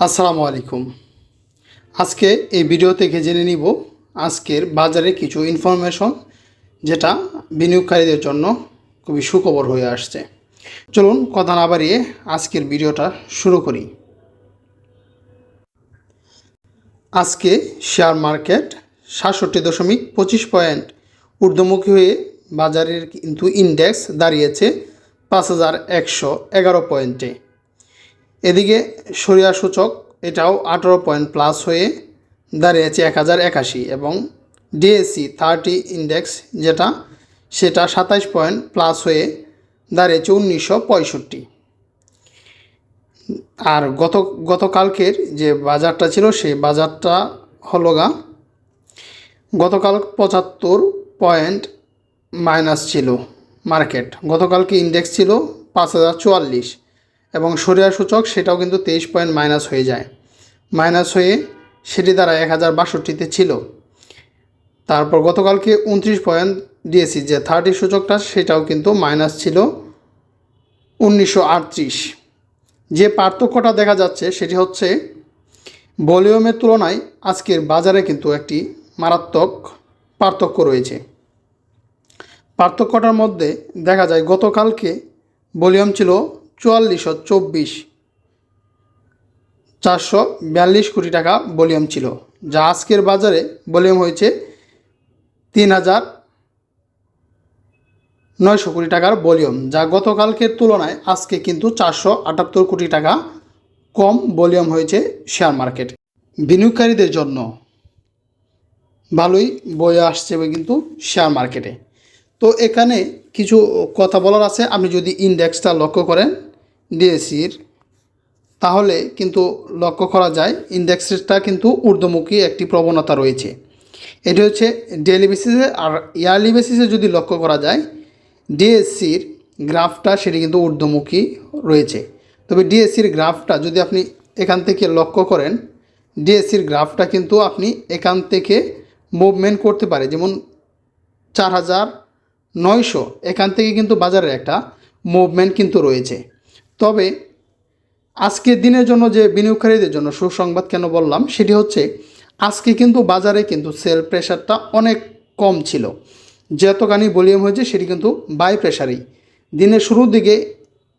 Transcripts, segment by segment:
আসসালামু আলাইকুম। আজকে এই ভিডিও থেকে জেনে নিব আজকের বাজারে কিছু ইনফরমেশন যেটা বিনিয়োগকারীদের জন্য খুবই সুখবর হয়ে আসছে। চলুন কথা না বাড়িয়ে আজকের ভিডিওটা শুরু করি। আজকে শেয়ার মার্কেট সাতষট্টি দশমিক পঁচিশ পয়েন্ট ঊর্ধ্বমুখী হয়ে বাজারের কিন্তু ইন্ডেক্স দাঁড়িয়েছে পাঁচ হাজার একশো এগারো পয়েন্টে। এদিকে সরিয়া সূচক এটাও আঠারো পয়েন্ট প্লাস হয়ে দাঁড়িয়েছে এক হাজার একাশি এবং ডিএসসি থার্টি ইন্ডেক্স যেটা সেটা সাতাইশ পয়েন্ট প্লাস হয়ে দাঁড়িয়েছে উনিশশো পঁয়ষট্টি। আর গত, গতকালকের যে বাজারটা ছিল সেই বাজারটা হলো গা, গতকাল পঁচাত্তর পয়েন্ট মাইনাস ছিল মার্কেট গতকালকে ইন্ডেক্স ছিল পাঁচ হাজার চুয়াল্লিশ। এবং সূচক সেটাও কিন্তু তেইশ পয়েন্ট মাইনাস হয়ে যায়। মাইনাস হয়ে সেটি দ্বারা এক হাজার বাষট্টিতে ছিল। তারপর গতকালকে উনত্রিশ পয়েন্ট দিয়েছি, যে থার্টি সূচকটা সেটাও কিন্তু মাইনাস ছিল উনিশশো আটত্রিশ। যে পার্থক্যটা দেখা যাচ্ছে সেটি হচ্ছে ভলিউমের তুলনায় আজকের বাজারে কিন্তু একটি মারাত্মক পার্থক্য রয়েছে। পার্থক্যটার মধ্যে দেখা যায় গতকালকে ভলিউম ছিল চুয়াল্লিশশো চব্বিশ। চারশো বিয়াল্লিশ কোটি টাকা ভলিউম ছিল, যা আজকের বাজারে ভলিউম হয়েছে তিন হাজার নয়শো কোটি টাকার ভলিউম, যা গতকালকের তুলনায় আজকে কিন্তু চারশো আটাত্তর কোটি টাকা কম ভলিউম হয়েছে শেয়ার মার্কেটে বিনিয়োগকারীদের জন্য ভালোই বয়ে আসছে কিন্তু শেয়ার মার্কেটে তো এখানে কিছু কথা বলার আছে, আপনি যদি ইন্ডেক্সটা লক্ষ্য করেন ডিএসির তাহলে কিন্তু লক্ষ্য করা যায় ইন্ডেক্সটা কিন্তু ঊর্ধ্বমুখী একটি প্রবণতা রয়েছে। এটি হচ্ছে ডেলি বেসিসে আর ইয়ারলি বেসিসে যদি লক্ষ্য করা যায়, ডিএসসির গ্রাফটা সেটি কিন্তু ঊর্ধ্বমুখী রয়েছে। তবে ডিএসসির গ্রাফটা যদি আপনি এখান থেকে লক্ষ্য করেন, ডিএসসির গ্রাফটা কিন্তু আপনি এখান থেকে মুভমেন্ট করতে পারে। যেমন চার হাজার নয়শো, এখান থেকে কিন্তু বাজারের একটা মুভমেন্ট কিন্তু রয়েছে। তবে আজকের দিনের জন্য যে বিনিয়োগকারীদের জন্য সুসংবাদ কেন বললাম, সেটি হচ্ছে আজকে কিন্তু বাজারে কিন্তু সেল প্রেশারটা অনেক কম ছিল। যতখানি ভলিউম হয়েছে, সেটি কিন্তু বাই প্রেশারই দিনের শুরুর দিকে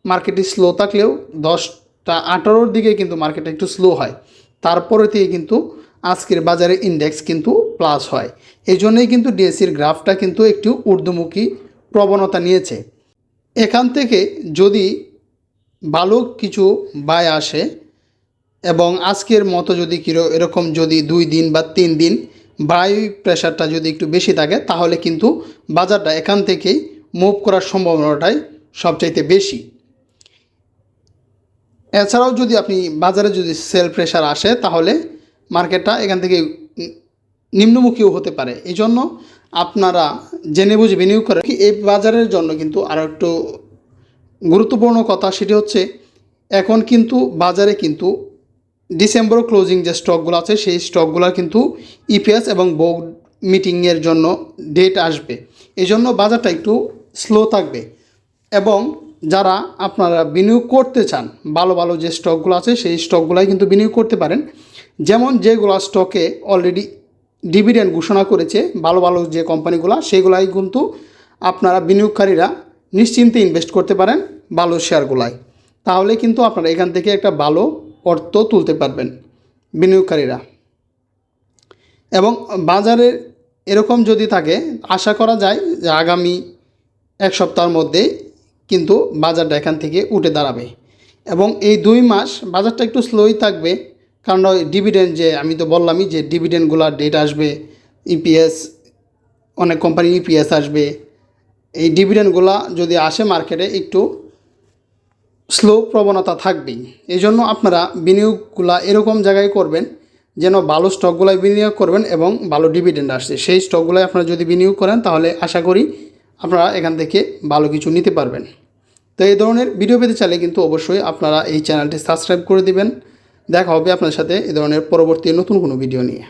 মার্কেটটি স্লো থাকলেও দশটা আঠারোর দিকে কিন্তু মার্কেটটা একটু স্লো হয়। তারপরে থেকে কিন্তু আজকের বাজারে ইন্ডেক্স কিন্তু প্লাস হয়। এই জন্যই কিন্তু ডিএসসির গ্রাফটা কিন্তু একটু ঊর্ধ্বমুখী প্রবণতা নিয়েছে। এখান থেকে যদি ভালো কিছু বাই আসে এবং আজকের মতো যদি কিরো এরকম যদি দুই দিন বা তিন দিন বাই প্রেশারটা যদি একটু বেশি থাকে, তাহলে কিন্তু বাজারটা এখান থেকেই মুভ করার সম্ভাবনাটাই সবচাইতে বেশি। এছাড়াও যদি আপনি বাজারে যদি সেল প্রেশার আসে, তাহলে মার্কেটটা এখান থেকে নিম্নমুখীও হতে পারে। এই জন্য আপনারা জেনে বুঝে বিনিয়োগ করেন এই বাজারের জন্য কিন্তু আরও একটু গুরুত্বপূর্ণ কথা সেটি হচ্ছে, এখন কিন্তু বাজারে কিন্তু ডিসেম্বর ক্লোজিং যে স্টকগুলো আছে, সেই স্টকগুলো কিন্তু ইপিএস এবং বোর্ড মিটিংয়ের জন্য ডেট আসবে। এই জন্য বাজারটা একটু স্লো থাকবে। এবং যারা আপনারা বিনিয়োগ করতে চান, ভালো ভালো যে স্টকগুলো আছে, সেই স্টকগুলাই কিন্তু বিনিয়োগ করতে পারেন। যেমন যেগুলো স্টকে অলরেডি ডিভিডেন্ড ঘোষণা করেছে, ভালো ভালো যে কোম্পানিগুলো সেগুলাই কিন্তু আপনারা বিনিয়োগকারীরা নিশ্চিন্তে ইনভেস্ট করতে পারেন ভালো শেয়ারগুলায়। তাহলে কিন্তু আপনারা এখান থেকে একটা ভালো অর্থ তুলতে পারবেন বিনিয়োগকারীরা। এবং বাজারে এরকম যদি থাকে, আশা করা যায় যে আগামী এক সপ্তাহের মধ্যে কিন্তু বাজারটা এখান থেকে উঠে দাঁড়াবে। এবং এই দুই মাস বাজারটা একটু স্লোই থাকবে, কারণ ওই ডিভিডেন্ড যে আমি তো বললামই যে ডিভিডেন্ডগুলোর ডেট আসবে ইপিএস অনেক কোম্পানি ইপিএস আসবে এই ডিভিডেন্ডগুলো যদি আসে মার্কেটে একটু স্লো প্রবণতা থাকবেই। এই জন্য আপনারা বিনিয়োগগুলা এরকম জায়গায় করবেন যেন ভালো স্টকগুলাই বিনিয়োগ করবেন এবং ভালো ডিভিডেন্ড আসছে। সেই স্টকগুলাই আপনারা যদি বিনিয়োগ করেন তাহলে আশা করি আপনারা এখান থেকে ভালো কিছু নিতে পারবেন। তো এই ধরনের ভিডিও পেতে চাইলে কিন্তু অবশ্যই আপনারা এই চ্যানেলটি সাবস্ক্রাইব করে দিবেন। দেখা হবে আপনার সাথে এ ধরনের পরবর্তী নতুন কোনো ভিডিও নিয়ে।